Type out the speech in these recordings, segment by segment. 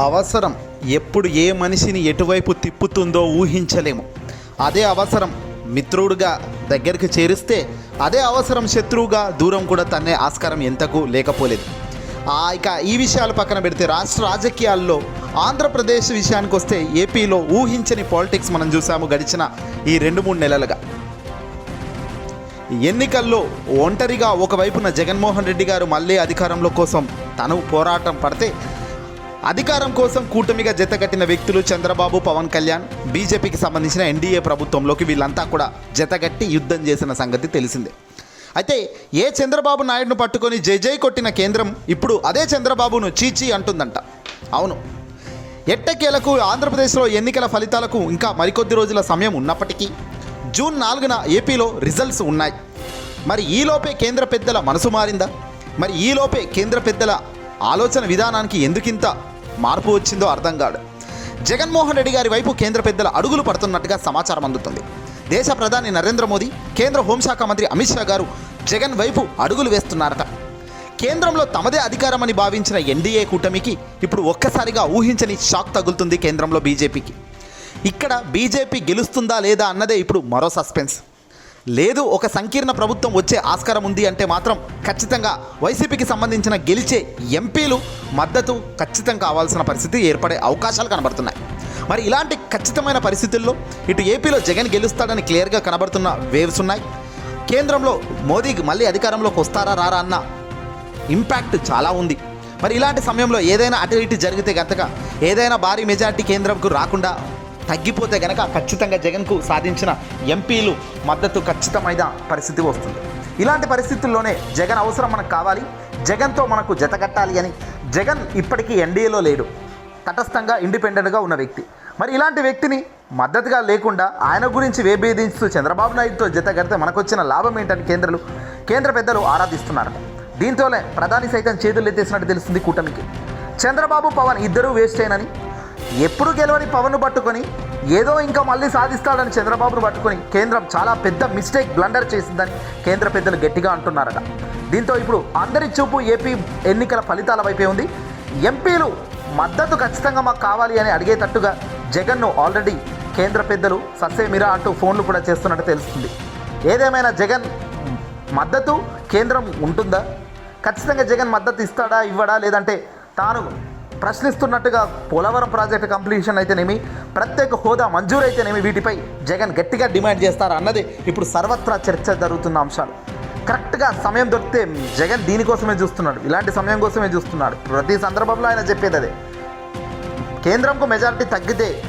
అవసరం. ఎప్పుడు ఏ మనిషిని ఎటువైపు తిప్పుతుందో ఊహించలేము. అదే అవసరం మిత్రుడుగా దగ్గరికి చేరిస్తే అదే అవసరం శత్రువుగా దూరం కూడా తన్నే ఆస్కారం ఎంతకు లేకపోలేదు. ఆ, ఇక ఈ విషయాలు పక్కన పెడితే రాష్ట్ర రాజకీయాల్లో ఆంధ్రప్రదేశ్ విషయానికి వస్తే ఏపీలో ఊహించని పాలిటిక్స్ మనం చూసాము గడిచిన ఈ రెండు మూడు నెలలుగా. ఎన్నికల్లో ఒంటరిగా ఒకవైపున జగన్మోహన్ రెడ్డి గారు మళ్ళీ అధికారంలో కోసం తను పోరాటం పడితే అధికారం కోసం కూటమిగా జతకట్టిన వ్యక్తులు చంద్రబాబు పవన్ కళ్యాణ్ బీజేపీకి సంబంధించిన ఎన్డీఏ ప్రభుత్వంలోకి వీళ్ళంతా కూడా జతగట్టి యుద్ధం చేసిన సంగతి తెలిసిందే. అయితే ఏ చంద్రబాబు నాయుడును పట్టుకొని జై జై కొట్టిన కేంద్రం ఇప్పుడు అదే చంద్రబాబును చీచి అంటుందంట. అవును. ఎట్టకేలకు ఆంధ్రప్రదేశ్లో ఎన్నికల ఫలితాలకు ఇంకా మరికొద్ది రోజుల సమయం ఉన్నప్పటికీ జూన్ నాలుగున ఏపీలో రిజల్ట్స్ ఉన్నాయి. మరి ఈలోపే కేంద్ర పెద్దల మనసు మారిందా? మరి ఈలోపే కేంద్ర పెద్దల ఆలోచన విధానానికి ఎందుకింత మార్పు వచ్చిందో అర్థం కాదు. జగన్మోహన్ రెడ్డి గారి వైపు కేంద్ర పెద్దల అడుగులు పడుతున్నట్టుగా సమాచారం అందుతుంది. దేశ ప్రధాని నరేంద్ర మోదీ కేంద్ర హోంశాఖ మంత్రి అమిత్ షా గారు జగన్ వైపు అడుగులు వేస్తున్నారట. కేంద్రంలో తమదే అధికారమని భావించిన ఎన్డీఏ కూటమికి ఇప్పుడు ఒక్కసారిగా ఊహించని షాక్ తగులుతుంది కేంద్రంలో బీజేపీకి. ఇక్కడ బీజేపీ గెలుస్తుందా లేదా అన్నదే ఇప్పుడు మరో సస్పెన్స్. లేదు ఒక సంకీర్ణ ప్రభుత్వం వచ్చే ఆస్కారం ఉంది అంటే మాత్రం ఖచ్చితంగా వైసీపీకి సంబంధించిన గెలిచే ఎంపీలు మద్దతు ఖచ్చితం కావాల్సిన పరిస్థితి ఏర్పడే అవకాశాలు కనబడుతున్నాయి. మరి ఇలాంటి ఖచ్చితమైన పరిస్థితుల్లో ఇటు ఏపీలో జగన్ గెలుస్తాడని క్లియర్గా కనబడుతున్న వేవ్స్ ఉన్నాయి. కేంద్రంలో మోదీ మళ్ళీ అధికారంలోకి వస్తారా రారా అన్న ఇంపాక్ట్ చాలా ఉంది. మరి ఇలాంటి సమయంలో ఏదైనా అటు ఇటు జరిగితే గతగా ఏదైనా భారీ మెజార్టీ కేంద్రంకు రాకుండా తగ్గిపోతే గనక ఖచ్చితంగా జగన్కు సాధించిన ఎంపీలు మద్దతు ఖచ్చితమైన పరిస్థితి వస్తుంది. ఇలాంటి పరిస్థితుల్లోనే జగన్ అవసరం మనకు కావాలి. జగన్తో మనకు జత కట్టాలి అని జగన్ ఇప్పటికీ ఎన్డీఏలో లేడు. తటస్థంగా ఇండిపెండెంట్గా ఉన్న వ్యక్తి. మరి ఇలాంటి వ్యక్తిని మద్దతుగా లేకుండా ఆయన గురించి వేభేదించుతూ చంద్రబాబు నాయుడుతో జత కడితే మనకొచ్చిన లాభం ఏంటని కేంద్రలు కేంద్ర పెద్దలు ఆరాధిస్తున్నారట దీంతోనే ప్రధాని సైతం చేతులు ఎత్తేసినట్టు తెలుస్తుంది కూటమికి. చంద్రబాబు పవన్ ఇద్దరూ వేస్ట్ అయినని ఎప్పుడు గెలవని పవన్ను పట్టుకొని ఏదో ఇంకా మళ్ళీ సాధిస్తాడని చంద్రబాబును పట్టుకొని కేంద్రం చాలా పెద్ద మిస్టేక్ బ్లండర్ చేసిందని కేంద్ర పెద్దలు గట్టిగా అంటున్నారట. దీంతో ఇప్పుడు అందరి చూపు ఏపీ ఎన్నికల ఫలితాల వైపే ఉంది. ఎంపీలు మద్దతు ఖచ్చితంగా మాకు కావాలి అని అడిగేటట్టుగా జగన్ను ఆల్రెడీ కేంద్ర పెద్దలు ససేమిరా అంటూ ఫోన్లు కూడా చేస్తున్నట్టు తెలుస్తుంది. ఏదేమైనా జగన్ మద్దతు కేంద్రం ఉంటుందా? ఖచ్చితంగా జగన్ మద్దతు ఇస్తాడా ఇవ్వడా లేదంటే తాను ప్రశ్నిస్తున్నట్టుగా పోలవరం ప్రాజెక్టు కంప్లీషన్ అయితేనేమి ప్రత్యేక హోదా మంజూరు అయితేనేమి వీటిపై జగన్ గట్టిగా డిమాండ్ చేస్తారా అన్నది ఇప్పుడు సర్వత్రా చర్చ జరుగుతున్న అంశాలు. కరెక్ట్గా సమయం దొరికితే జగన్ దీనికోసమే చూస్తున్నాడు. ఇలాంటి సమయం కోసమే చూస్తున్నాడు. ప్రతి సందర్భంలో ఆయన చెప్పేది అదే. కేంద్రంకు మెజారిటీ తగ్గితే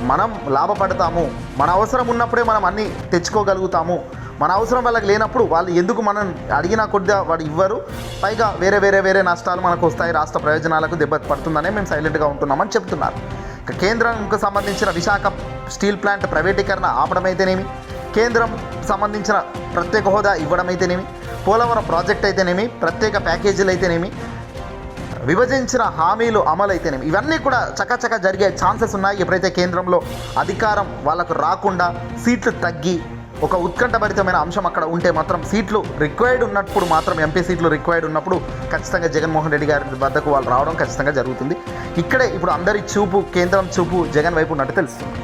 మనం లాభపడతాము. మన అవసరం ఉన్నప్పుడే మనం అన్నీ తెచ్చుకోగలుగుతాము. మన అవసరం వాళ్ళకి లేనప్పుడు వాళ్ళు ఎందుకు మనం అడిగినా కొద్దిగా వాడు ఇవ్వరు. పైగా వేరే వేరే వేరే నష్టాలు మనకు వస్తాయి. రాష్ట్ర ప్రయోజనాలకు దెబ్బ పడుతుందనే మేము సైలెంట్గా ఉంటున్నామని చెప్తున్నారు. ఇక కేంద్రంకు సంబంధించిన విశాఖ స్టీల్ ప్లాంట్ ప్రైవేటీకరణ ఆపడం అయితేనేమి కేంద్రం సంబంధించిన ప్రత్యేక హోదా ఇవ్వడం అయితేనేమి పోలవరం ప్రాజెక్ట్ అయితేనేమి? ప్రత్యేక ప్యాకేజీలు అయితేనేమి? విభజించిన హామీలు అమలు అయితేనేమి ఇవన్నీ కూడా చకచక జరిగే ఛాన్సెస్ ఉన్నాయి. ఎప్పుడైతే కేంద్రంలో అధికారం వాళ్ళకు రాకుండా సీట్లు తగ్గి ఒక ఉత్కంఠభరితమైన అంశం అక్కడ ఉంటే మాత్రం సీట్లు రిక్వైర్డ్ ఉన్నప్పుడు మాత్రం ఎంపీ సీట్లు రిక్వైర్డ్ ఉన్నప్పుడు ఖచ్చితంగా జగన్మోహన్ రెడ్డి గారి వద్దకు వాళ్ళు రావడం ఖచ్చితంగా జరుగుతుంది. ఇక్కడే ఇప్పుడు అందరి చూపు కేంద్రం చూపు జగన్ వైపు ఉన్నట్టు తెలుస్తుంది.